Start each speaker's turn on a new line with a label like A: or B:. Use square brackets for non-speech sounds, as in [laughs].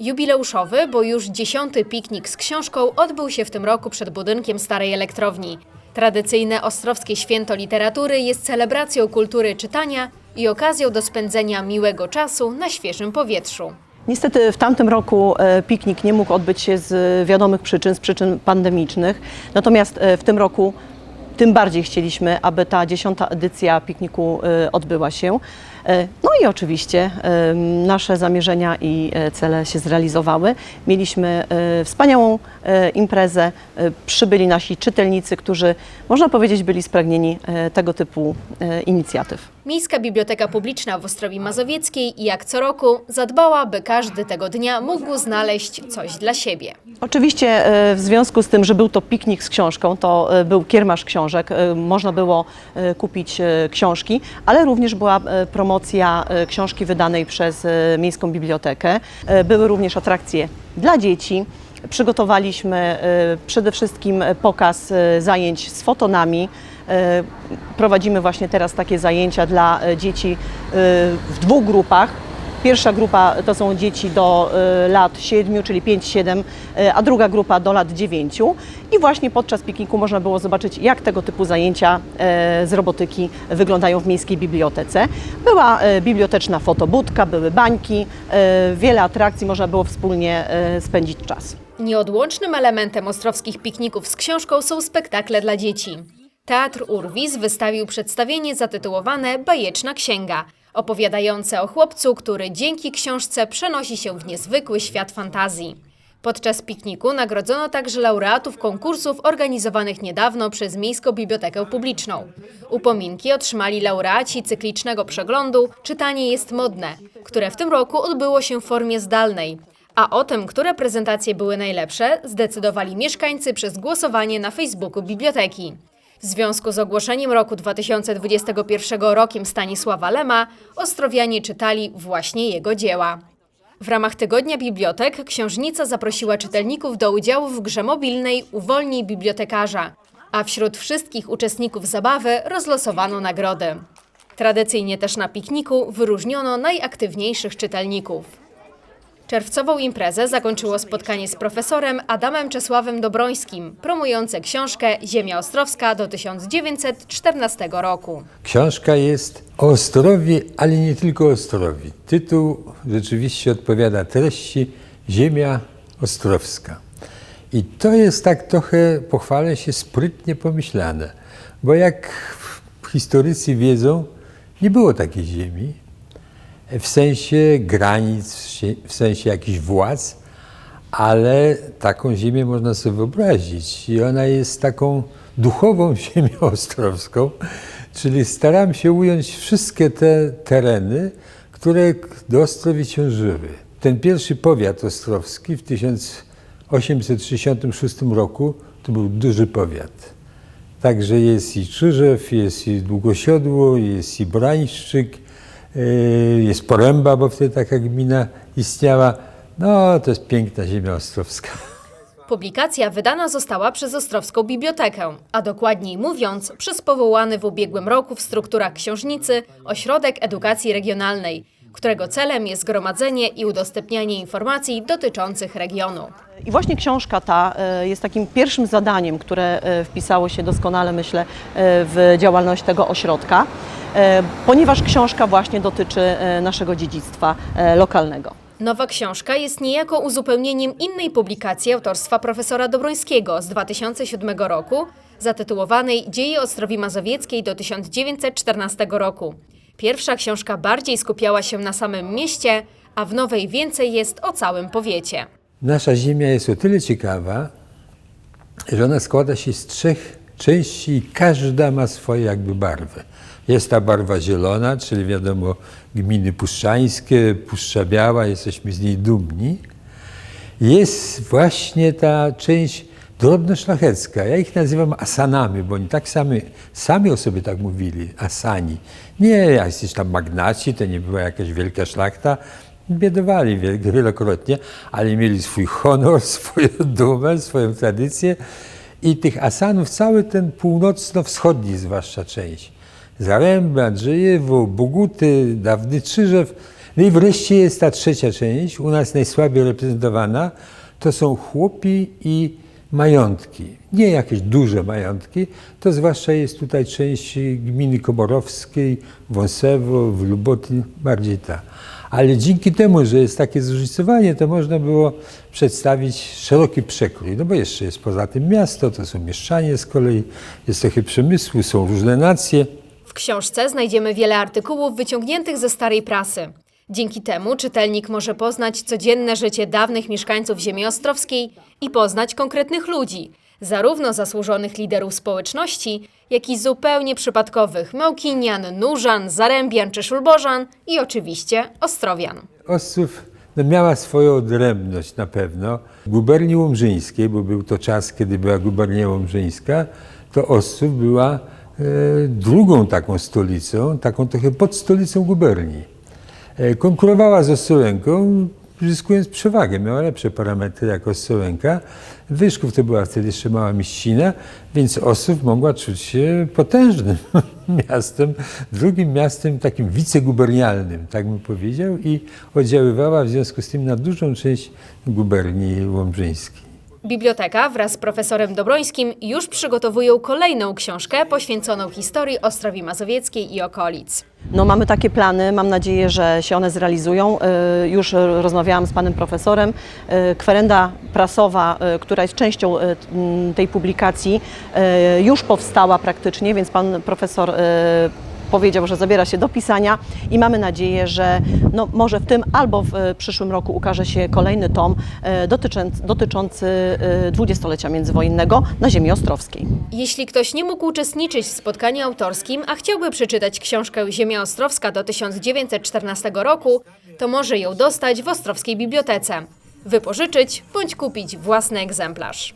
A: Jubileuszowy, bo już dziesiąty piknik z książką odbył się w tym roku przed budynkiem Starej Elektrowni. Tradycyjne Ostrowskie Święto Literatury jest celebracją kultury czytania i okazją do spędzenia miłego czasu na świeżym powietrzu.
B: Niestety w tamtym roku e, piknik nie mógł odbyć się z wiadomych przyczyn, z przyczyn pandemicznych. Natomiast e, w tym roku tym bardziej chcieliśmy, aby ta dziesiąta edycja pikniku e, odbyła się. E, No i oczywiście e, nasze zamierzenia i e, cele się zrealizowały. Mieliśmy wspaniałą imprezę, przybyli nasi czytelnicy, którzy można powiedzieć byli spragnieni tego typu inicjatyw.
A: Miejska Biblioteka Publiczna w Ostrowi Mazowieckiej jak co roku zadbała, by każdy tego dnia mógł znaleźć coś dla siebie.
B: Oczywiście e, w związku z tym, że był to piknik z książką, to e, był kiermasz książek, e, można było kupić książki, ale również była promocja książki wydanej przez Miejską Bibliotekę. Były również atrakcje dla dzieci. Przygotowaliśmy przede wszystkim pokaz zajęć z fotonami. E, Prowadzimy właśnie teraz takie zajęcia dla e, dzieci e, w dwóch grupach. Pierwsza grupa to są dzieci do lat 7, czyli 5-7, y, a druga grupa do lat 9. I właśnie podczas pikniku można było zobaczyć, jak tego typu zajęcia z robotyki wyglądają w miejskiej bibliotece. Była biblioteczna fotobudka, były bańki, wiele atrakcji, można było wspólnie spędzić czas.
A: Nieodłącznym elementem ostrowskich pikników z książką są spektakle dla dzieci. Teatr Urwis wystawił przedstawienie zatytułowane Bajeczna Księga, opowiadające o chłopcu, który dzięki książce przenosi się w niezwykły świat fantazji. Podczas pikniku nagrodzono także laureatów konkursów organizowanych niedawno przez Miejską Bibliotekę Publiczną. Upominki otrzymali laureaci cyklicznego przeglądu Czytanie jest modne, które w tym roku odbyło się w formie zdalnej. A o tym, które prezentacje były najlepsze, zdecydowali mieszkańcy przez głosowanie na Facebooku biblioteki. W związku z ogłoszeniem roku 2021 rokiem Stanisława Lema, ostrowianie czytali właśnie jego dzieła. W ramach Tygodnia Bibliotek książnica zaprosiła czytelników do udziału w grze mobilnej Uwolnij bibliotekarza, a wśród wszystkich uczestników zabawy rozlosowano nagrody. Tradycyjnie też na pikniku wyróżniono najaktywniejszych czytelników. Czerwcową imprezę zakończyło spotkanie z profesorem Adamem Czesławem Dobrońskim, promujące książkę Ziemia Ostrowska do 1914 roku.
C: Książka jest o Ostrowie, ale nie tylko o Ostrowi. Tytuł rzeczywiście odpowiada treści Ziemia Ostrowska. I to jest tak trochę, pochwalę się, sprytnie pomyślane, bo jak historycy wiedzą, nie było takiej ziemi w sensie granic, w sensie jakichś władz, ale taką ziemię można sobie wyobrazić i ona jest taką duchową [laughs] ziemią ostrowską, czyli staram się ująć wszystkie te tereny, które do Ostrowi ciążyły. Ten pierwszy powiat ostrowski w 1866 roku to był duży powiat. Także jest i Czyżew, jest i Długosiodło, jest i Brańszczyk, jest Poręba, bo wtedy taka gmina istniała. No, to jest piękna ziemia ostrowska.
A: Publikacja wydana została przez Ostrowską Bibliotekę, a dokładniej mówiąc, przez powołany w ubiegłym roku w strukturach książnicy Ośrodek Edukacji Regionalnej, którego celem jest gromadzenie i udostępnianie informacji dotyczących regionu.
B: I właśnie książka ta e, jest takim pierwszym zadaniem, które e, wpisało się doskonale, myślę, w działalność tego ośrodka, ponieważ książka właśnie dotyczy e, naszego dziedzictwa e, lokalnego.
A: Nowa książka jest niejako uzupełnieniem innej publikacji autorstwa profesora Dobrońskiego z 2007 roku, zatytułowanej Dzieje Ostrowi Mazowieckiej do 1914 roku. Pierwsza książka bardziej skupiała się na samym mieście, a w nowej więcej jest o całym powiecie.
C: Nasza ziemia jest o tyle ciekawa, że ona składa się z trzech części i każda ma swoje jakby barwę. Jest ta barwa zielona, czyli wiadomo gminy puszczańskie, Puszcza Biała, jesteśmy z niej dumni. Jest właśnie ta część drobnoszlachecka. Ja ich nazywam asanami, bo oni tak sami, sami o sobie tak mówili, asani. Nie, jesteś tam magnaci, to nie była jakaś wielka szlachta, biedowali wiel- wielokrotnie, ale mieli swój honor, [laughs] swoją dumę, swoją tradycję i tych asanów cały ten północno-wschodni zwłaszcza część. Zaręby, Andrzejewo, Boguty, dawny Czyżew, No i wreszcie jest ta trzecia część, u nas najsłabiej reprezentowana, to są chłopi i majątki. Nie jakieś duże majątki, to zwłaszcza jest tutaj część gminy Komorowskiej, Wąsewo, w Luboty, bardziej ta. Ale dzięki temu, że jest takie zróżnicowanie, to można było przedstawić szeroki przekrój. No bo jeszcze jest poza tym miasto, to są mieszczanie z kolei, jest trochę przemysłu, są różne nacje.
A: Książce znajdziemy wiele artykułów wyciągniętych ze starej prasy. Dzięki temu czytelnik może poznać codzienne życie dawnych mieszkańców ziemi ostrowskiej i poznać konkretnych ludzi, zarówno zasłużonych liderów społeczności, jak i zupełnie przypadkowych Małkinian, Nurzan, Zarębian czy Szulbożan i oczywiście Ostrowian.
C: Ostrów no, miała swoją odrębność na pewno. W guberni łomżyńskiej, bo był to czas, kiedy była gubernia łomżyńska, to Ostrów była drugą taką stolicą, taką trochę podstolicą guberni. E, konkurowała z Ostrołęką, uzyskując przewagę. Miała lepsze parametry jak Ostrołęka. Wyszków to była wtedy jeszcze mała mieścina, więc Ostrów mogła czuć się potężnym [laughs] miastem, drugim miastem takim wicegubernialnym, tak bym powiedział, i oddziaływała w związku z tym na dużą część guberni łomżyńskiej.
A: Biblioteka wraz z profesorem Dobrońskim już przygotowują kolejną książkę poświęconą historii Ostrowi Mazowieckiej i okolic.
B: No, mamy takie plany, mam nadzieję, że się one zrealizują. Y, Już rozmawiałam z panem profesorem. Y, Kwerenda prasowa, y, która jest częścią tej publikacji, już powstała praktycznie, więc pan profesor powiedział, że zabiera się do pisania i mamy nadzieję, że no, może w tym albo w y, przyszłym roku ukaże się kolejny tom y, dotyczący, dotyczący y, dwudziestolecia międzywojennego na ziemi ostrowskiej.
A: Jeśli ktoś nie mógł uczestniczyć w spotkaniu autorskim, a chciałby przeczytać książkę Ziemia Ostrowska do 1914 roku, to może ją dostać w Ostrowskiej Bibliotece, wypożyczyć bądź kupić własny egzemplarz.